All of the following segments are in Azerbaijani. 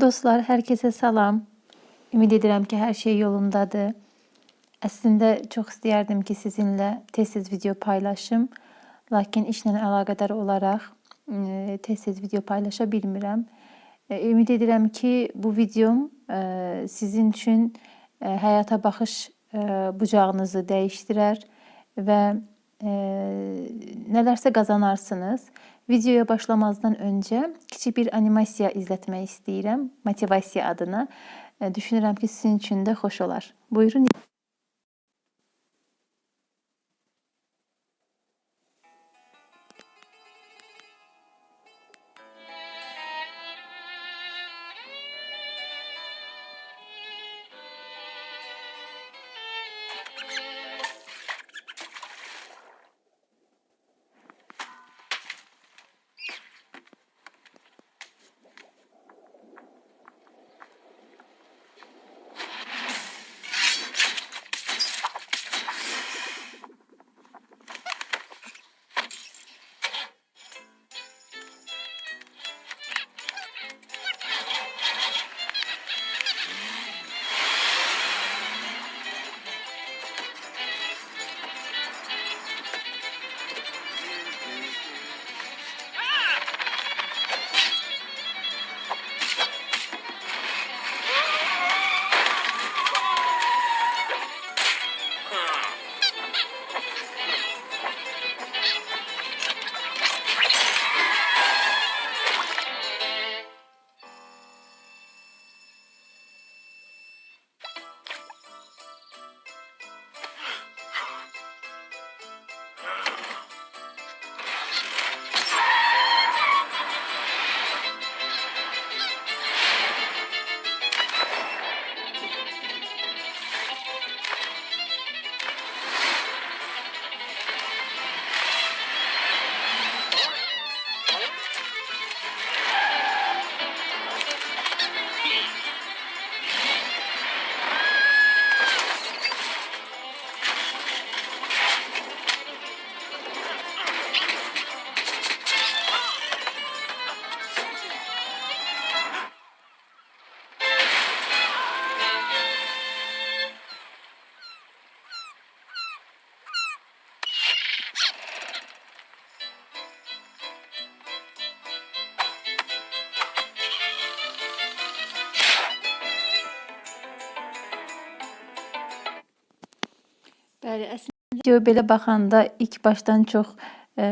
Dostlar, hər kəsə salam. Ümid edirəm ki, hər şey yolundadır. Əslində çox istəyərdim ki, sizinlə tez-tez video paylaşım, lakin işlə əlaqədar olaraq e, tez-tez video paylaşa bilmirəm. E, Ümid edirəm ki, bu videom e, sizin üçün həyata baxış bucağınızı dəyişdirər və e, nələrsə qazanarsınız. Videoya başlamazdan öncə kiçik bir animasiya izlətmək istəyirəm, motivasiya adına. E, Düşünürəm ki, sizin üçün də xoş olar. Buyurun. Bəli, əslində videoya belə baxanda ilk başdan çox e,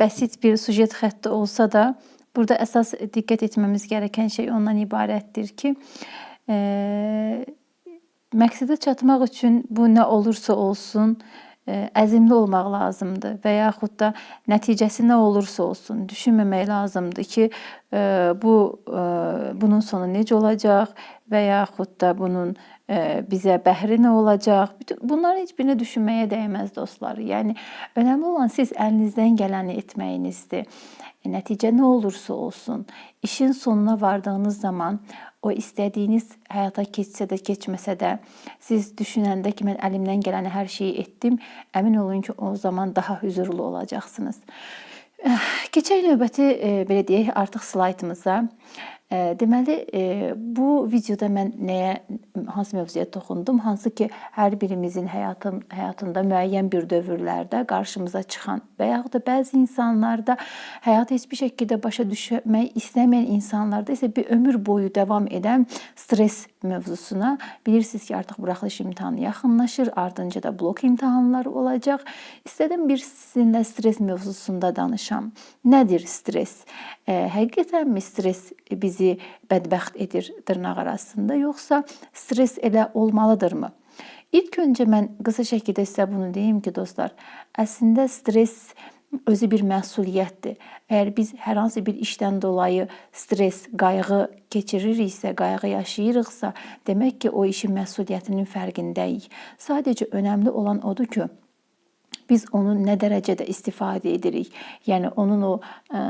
bəsit bir sujet xətti olsa da, burada əsas diqqət etməmiz gərəkən şey ondan ibarətdir ki, e, məqsədə çatmaq üçün bu nə olursa olsun e, əzmli olmaq lazımdır və yaxud da nəticəsi nə olursa olsun düşünməmək lazımdır ki, bu e, bunun sonu necə olacaq və yaxud da bunun e, bizə bəhri nə olacaq? Bütün bunların heç birini düşünməyə dəyməz dostlar. Yəni önəmli olan siz əlinizdən gələni etməyinizdir. E, Nəticə nə olursa olsun, işin sonuna vardığınız zaman o istədiyiniz həyata keçsə də, keçməsə də, siz düşünəndə ki, mən əlimdən gələni hər şeyi etdim, əmin olun ki, o zaman daha huzurlu olacaqsınız. Keçək növbəti e, belə deyək, artıq slaydımıza. E, Deməli, e, bu videoda mən nəyə hansı mövzuya toxundum? Hansı ki, hər birimizin həyatın həyatında müəyyən bir dövrlərdə qarşımıza çıxan və yaxud da bəzi insanlarda həyatı heç bir şəkildə başa düşmək istəməyən insanlarda isə bir ömür boyu davam edən stres mövzusuna bilirsiniz ki, artıq buraxılış imtahanı yaxınlaşır, ardınca da blok imtahanları olacaq. İstədim bir sizinlə stres mövzusunda danışam. Nədir stres? E, həqiqətənmi stres bizi bədbəxt edir dırnaq arasında, yoxsa stres elə olmalıdırmı? İlk öncə mən qısa şəkildə sizə bunu deyim ki, dostlar, əslində stres özü bir məsuliyyətdir. Əgər biz hər hansı bir işdən dolayı stres, qayğı keçiririksə, qayğı yaşayırıqsa, demək ki, o işin məsuliyyətinin fərqindəyik. Sadəcə önəmli olan odur ki, biz onu nə dərəcədə istifadə edirik? Yəni onun o ə,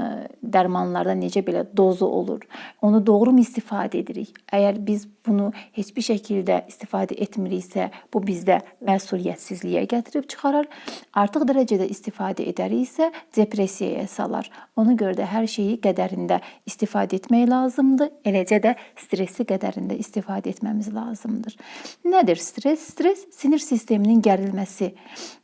dərmanlarda necə belə dozu olur? Onu doğru mu istifadə edirik? Əgər biz bunu heç bir şəkildə istifadə etmiriksə, bu bizdə məsuliyyətsizliyə gətirib çıxarar. Artıq dərəcədə istifadə edəriksə, depressiyaya salar. Ona görə də hər şeyi qədərində istifadə etmək lazımdır. Eləcə də stressi qədərində istifadə etməmiz lazımdır. Nədir stres? Stres sinir sisteminin gərilməsi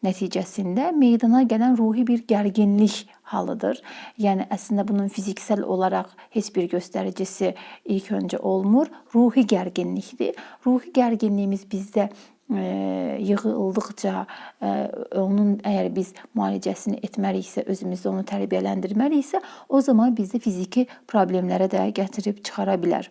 nəticəsində meydana gələn ruhi bir gərginlik halıdır. Yəni əslində bunun fiziksel olaraq heç bir göstəricisi ilk öncə olmur. Ruhi gərginlikdir. Ruhi gərginliyimiz bizdə e, yığıldıqca e, onun əgər biz müalicəsini etməriksə, özümüzdə onu tərbiyələndirməliyiksə, o zaman bizi fiziki problemlərə də gətirib çıxara bilər.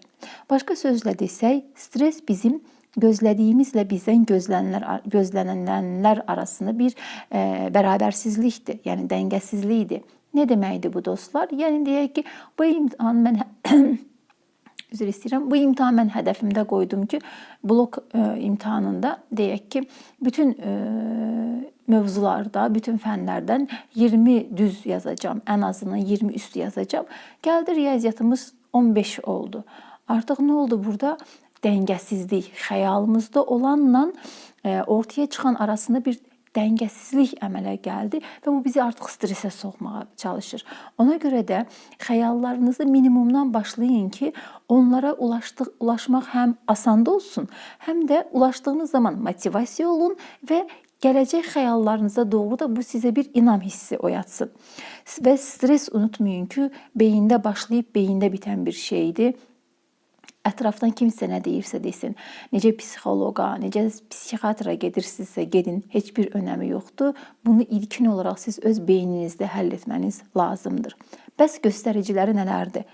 Başqa sözlə desək, stres bizim gözlədiyimizlə bizdən gözlənənlər gözlənilənlər arasında bir e, bərabərsizlikdir, yəni dəngəsizlikdir. Nə deməkdir bu dostlar? Yəni deyək ki, bu imtahan mən üzr istəyirəm. Bu imtahan mən hədəfimdə qoydum ki, blok ə, imtahanında deyək ki, bütün ə, mövzularda, bütün fənlərdən 20 düz yazacağam. Ən azından 20 üstü yazacağam. Gəldi riyaziyyatımız 15 oldu. Artıq nə oldu burada? Dəngəsizlik, xəyalımızda olanla ə, ortaya çıxan arasında bir dəngesizlik əmələ gəldi və bu bizi artıq stresə soxmağa çalışır. Ona görə də xəyallarınızı minimumdan başlayın ki, onlara ulaşdıq, ulaşmaq həm asan olsun, həm də ulaşdığınız zaman motivasiya olun və gələcək xəyallarınıza doğru da bu sizə bir inam hissi oyatsın. Və stres unutmayın ki, beyində başlayıb beyində bitən bir şeydir ətrafdan kimsə nə deyirsə desin, necə psixoloqa, necə psixiatra gedirsinizsə gedin, heç bir önəmi yoxdur. Bunu ilkin olaraq siz öz beyninizdə həll etməniz lazımdır. Bəs göstəriciləri nələrdir?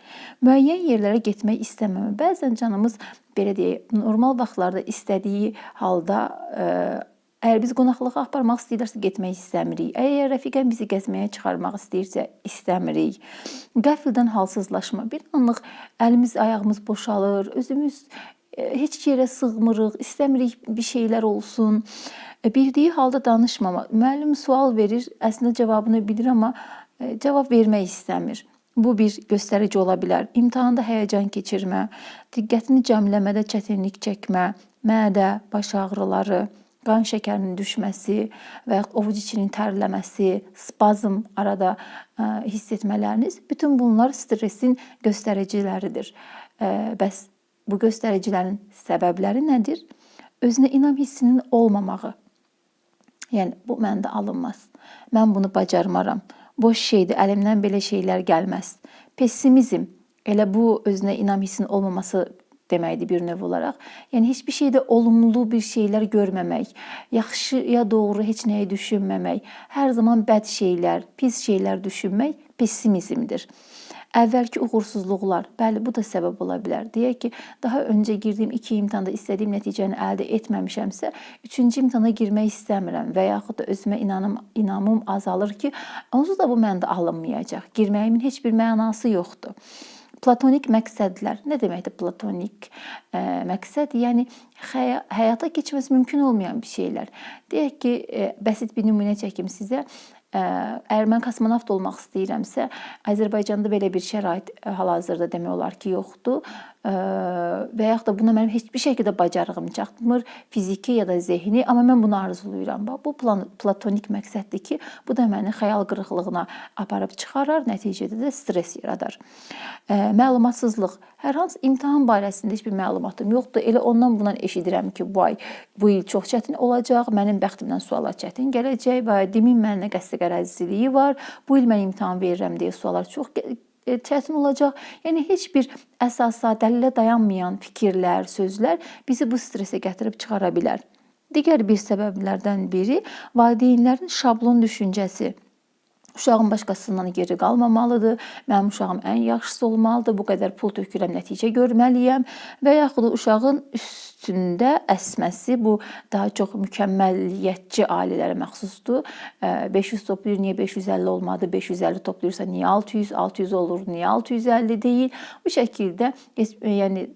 Müəyyən yerlərə getmək istəməmə. Bəzən canımız belə deyək, normal vaxtlarda istədiyi halda ə, Əgər biz qonaqlığa aparmaq istəyirsə getmək istəmirik. Əgər rəfiqəm bizi gəzməyə çıxarmaq istəyirsə istəmirik. Qəfildən halsızlaşma. Bir anlıq əlimiz, ayağımız boşalır, özümüz e, heç yerə sığmırıq, istəmirik bir şeylər olsun. E, bildiyi halda danışmama. Müəllim sual verir, əslində cavabını bilir amma e, cavab vermək istəmir. Bu bir göstərici ola bilər. İmtahanda həyəcan keçirmə, diqqətini cəmləmədə çətinlik çəkmə, mədə, baş ağrıları, qan şəkərinin düşməsi və yaxud ovuc içinin tərləməsi, spazm arada hiss etmələriniz bütün bunlar stressin göstəriciləridir. Bəs bu göstəricilərin səbəbləri nədir? Özünə inam hissinin olmamağı. Yəni bu məndə alınmaz. Mən bunu bacarmaram. Boş şeydir, əlimdən belə şeylər gəlməz. Pessimizm elə bu özünə inam hissinin olmaması deməkdir bir növ olaraq. Yəni heç bir şeydə olumlu bir şeylər görməmək, yaxşıya doğru heç nəyi düşünməmək, hər zaman bəd şeylər, pis şeylər düşünmək pessimizmdir. Əvvəlki uğursuzluqlar, bəli, bu da səbəb ola bilər. Deyək ki, daha öncə girdiyim 2 imtahanda istədiyim nəticəni əldə etməmişəmsə, 3-cü imtahana girmək istəmirəm və yaxud da özümə inanım, inamım azalır ki, onsuz da bu məndə alınmayacaq. Girməyimin heç bir mənası yoxdur. Platonik məqsədlər. Nə deməkdir platonik ə, e, məqsəd? Yəni həyata keçməsi mümkün olmayan bir şeylər. Deyək ki, ə, e, bəsit bir nümunə çəkim sizə. Əgər mən kosmonavt olmaq istəyirəmsə, Azərbaycanda belə bir şərait hal-hazırda demək olar ki, yoxdur və yaxud da buna mənim heç bir şəkildə bacarığım çatmır, fiziki ya da zehni, amma mən bunu arzulayıram. Bax, bu plan platonik məqsəddir ki, bu da məni xəyal qırıqlığına aparıb çıxarar, nəticədə də stress yaradar. Məlumatsızlıq. Hər hansı imtahan barəsində heç bir məlumatım yoxdur. Elə ondan bundan eşidirəm ki, bu ay bu il çox çətin olacaq, mənim bəxtimdən suallar çətin gələcək və demin mənə qəsd qərəzliliyi var. Bu il mən imtahan verirəm deyə suallar çox çətin olacaq. Yəni heç bir əsasa, dəlilə dayanmayan fikirlər, sözlər bizi bu stresə gətirib çıxara bilər. Digər bir səbəblərdən biri valideynlərin şablon düşüncəsi. Uşağım başqasından geri qalmamalıdır. Mənim uşağım ən yaxşısı olmalıdır. Bu qədər pul tökürəm, nəticə görməliyəm və yaxud da uşağın üst üstündə əsməsi bu daha çox mükəmməliyyətçi ailələrə məxsusdur. Ə, 500 toplayır, niyə 550 olmadı? 550 toplayırsa niyə 600? 600 olur, niyə 650 deyil? Bu şəkildə yəni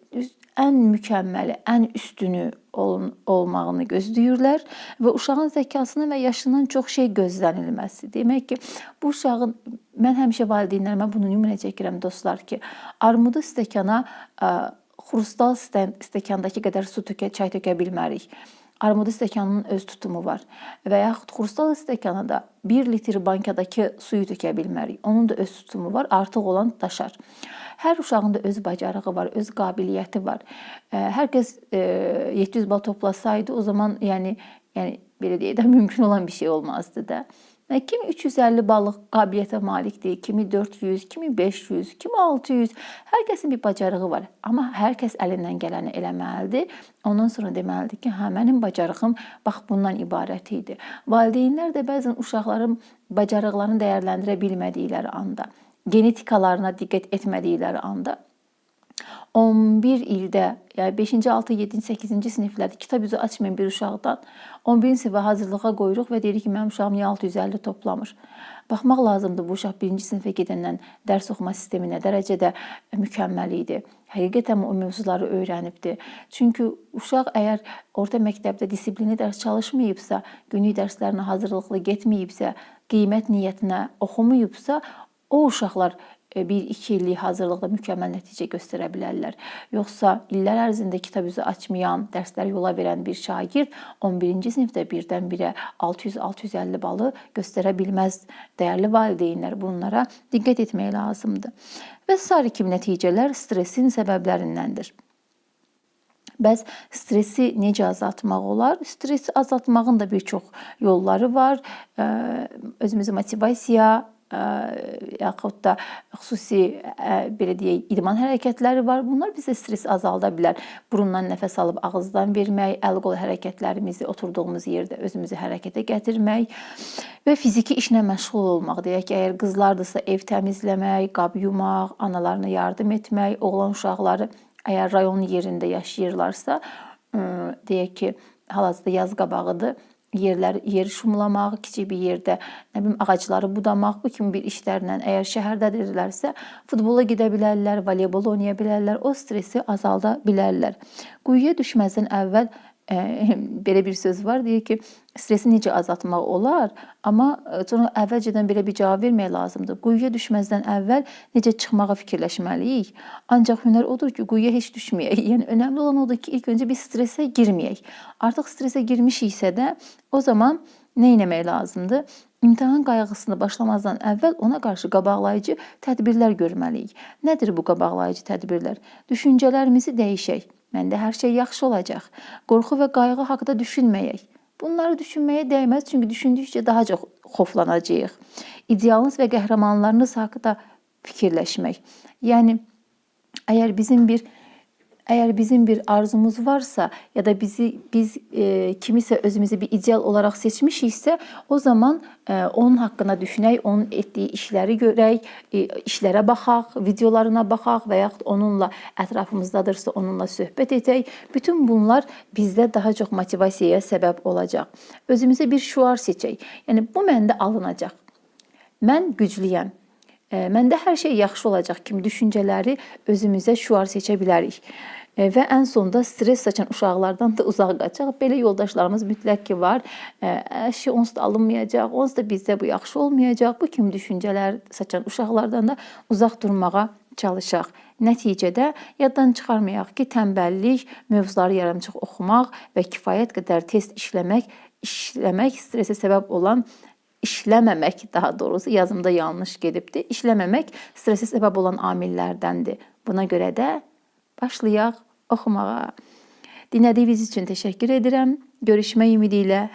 ən mükəmməli, ən üstünü olun, olmağını gözləyirlər və uşağın zəkasının və yaşından çox şey gözlənilməsi. Demək ki, bu uşağın mən həmişə valideynlərimə bunu nümunə çəkirəm dostlar ki, armudu stəkana xrustal stəkandakı qədər su tökə, çay tökə bilmərik. Armudu stəkanının öz tutumu var və yaxud xrustal stəkana da 1 litr bankadakı suyu tökə bilmərik. Onun da öz tutumu var, artıq olan daşar. Hər uşağın da öz bacarığı var, öz qabiliyyəti var. Hər kəs 700 bal toplasaydı, o zaman yəni yəni belə deyək də mümkün olan bir şey olmazdı da. Kimi 350 ballıq qabiliyyətə malikdir, kimi 400, kimi 500, kimi 600. Hər kəsin bir bacarığı var, amma hər kəs əlindən gələni eləməlidir. Ondan sonra deməlidir ki, hə mənim bacarığım bax bundan ibarət idi. Valideynlər də bəzən uşaqların bacarıqlarını dəyərləndirə bilmədikləri anda genetikalarına diqqət etmədikləri anda 11 ildə, yəni 5-ci, 6, 7-ci, 8-ci siniflərdə kitab üzü açmayan bir uşaqdan 11-ci sinifə hazırlığa qoyuruq və deyirik ki, mənim uşağım niyə 650 toplamır? Baxmaq lazımdır bu uşaq 1-ci sinifə gedəndən dərs oxuma sistemi nə dərəcədə mükəmməl idi. Həqiqətən o mövzuları öyrənibdi. Çünki uşaq əgər orta məktəbdə dissiplinli dərs çalışmayıbsa, günlük dərslərinə hazırlıqlı getməyibsə, qiymət niyyətinə oxumayıbsa, o uşaqlar 1-2 illik hazırlıqda mükəmməl nəticə göstərə bilərlər. Yoxsa illər ərzində kitab üzü açmayan, dərslər yola verən bir şagird 11-ci sinifdə birdən-birə 600-650 balı göstərə bilməz. Dəyərli valideynlər bunlara diqqət etmək lazımdır. Və sair kimi nəticələr stressin səbəblərindəndir. Bəs stressi necə azaltmaq olar? Stresi azaltmağın da bir çox yolları var. Özümüzü motivasiya yaxud da xüsusi belə deyək, idman hərəkətləri var. Bunlar bizə stresi azalda bilər. Burundan nəfəs alıb ağızdan vermək, əl-qol hərəkətlərimizi oturduğumuz yerdə özümüzü hərəkətə gətirmək və fiziki işlə məşğul olmaq. Deyək ki, əgər qızlardırsa ev təmizləmək, qab yumaq, analarına yardım etmək, oğlan uşaqları əgər rayon yerində yaşayırlarsa, deyək ki, hal-hazırda yaz qabağıdır yerləri yeri şumlamaq, kiçik bir yerdə nə bilim ağacları budamaq, bu kimi bir işlərlə əgər şəhərdədirlərsə, futbola gedə bilərlər, voleybol oynaya bilərlər, o stresi azalda bilərlər. Quyuya düşməzdən əvvəl belə bir söz var, deyir ki, stresi necə azaltmaq olar, amma sonra əvvəlcədən belə bir cavab vermək lazımdır. Quyuya düşməzdən əvvəl necə çıxmağa fikirləşməliyik. Ancaq hünər odur ki, quyuya heç düşməyək. Yəni önəmli olan odur ki, ilk öncə bir stresə girməyək. Artıq stresə girmişiksə də, o zaman nə etmək lazımdır? İmtahan qayğısını başlamazdan əvvəl ona qarşı qabaqlayıcı tədbirlər görməliyik. Nədir bu qabaqlayıcı tədbirlər? Düşüncələrimizi dəyişək. Məndə hər şey yaxşı olacaq. Qorxu və qayğı haqqında düşünməyək. Bunları düşünməyə dəyməz, çünki düşündükcə daha çox xoflanacağıq. İdealınız və qəhrəmanlarınız haqqında fikirləşmək. Yəni əgər bizim bir Əgər bizim bir arzumuz varsa ya da bizi biz e, kimisə özümüzü bir ideal olaraq seçmişiksə, o zaman e, onun haqqında düşünək, onun etdiyi işləri görək, e, işlərə baxaq, videolarına baxaq və yaxud onunla ətrafımızdadırsa onunla söhbət edək. Bütün bunlar bizdə daha çox motivasiyaya səbəb olacaq. Özümüzə bir şüar seçək. Yəni bu məndə alınacaq. Mən güclüyəm. Məndə hər şey yaxşı olacaq kimi düşüncələri özümüzə şüar seçə bilərik. Və ən sonda stress saçan uşaqlardan da uzaq qaçaq. Belə yoldaşlarımız mütləq ki var. Şey onsuz da alınmayacaq, onsuz da bizdə bu yaxşı olmayacaq. Bu kimi düşüncələr saçan uşaqlardan da uzaq durmağa çalışaq. Nəticədə yaddan çıxarmayaq ki, tənbəllik, mövzuları yarımçıq oxumaq və kifayət qədər test işləmək, işləmək stressə səbəb olan işləməmək daha doğrusu yazımda yanlış gedibdi. İşləməmək stressə səbəb olan amillərdəndir. Buna görə də başlayaq oxumağa. Dinlədiyiniz üçün təşəkkür edirəm. Görüşmək ümidi ilə.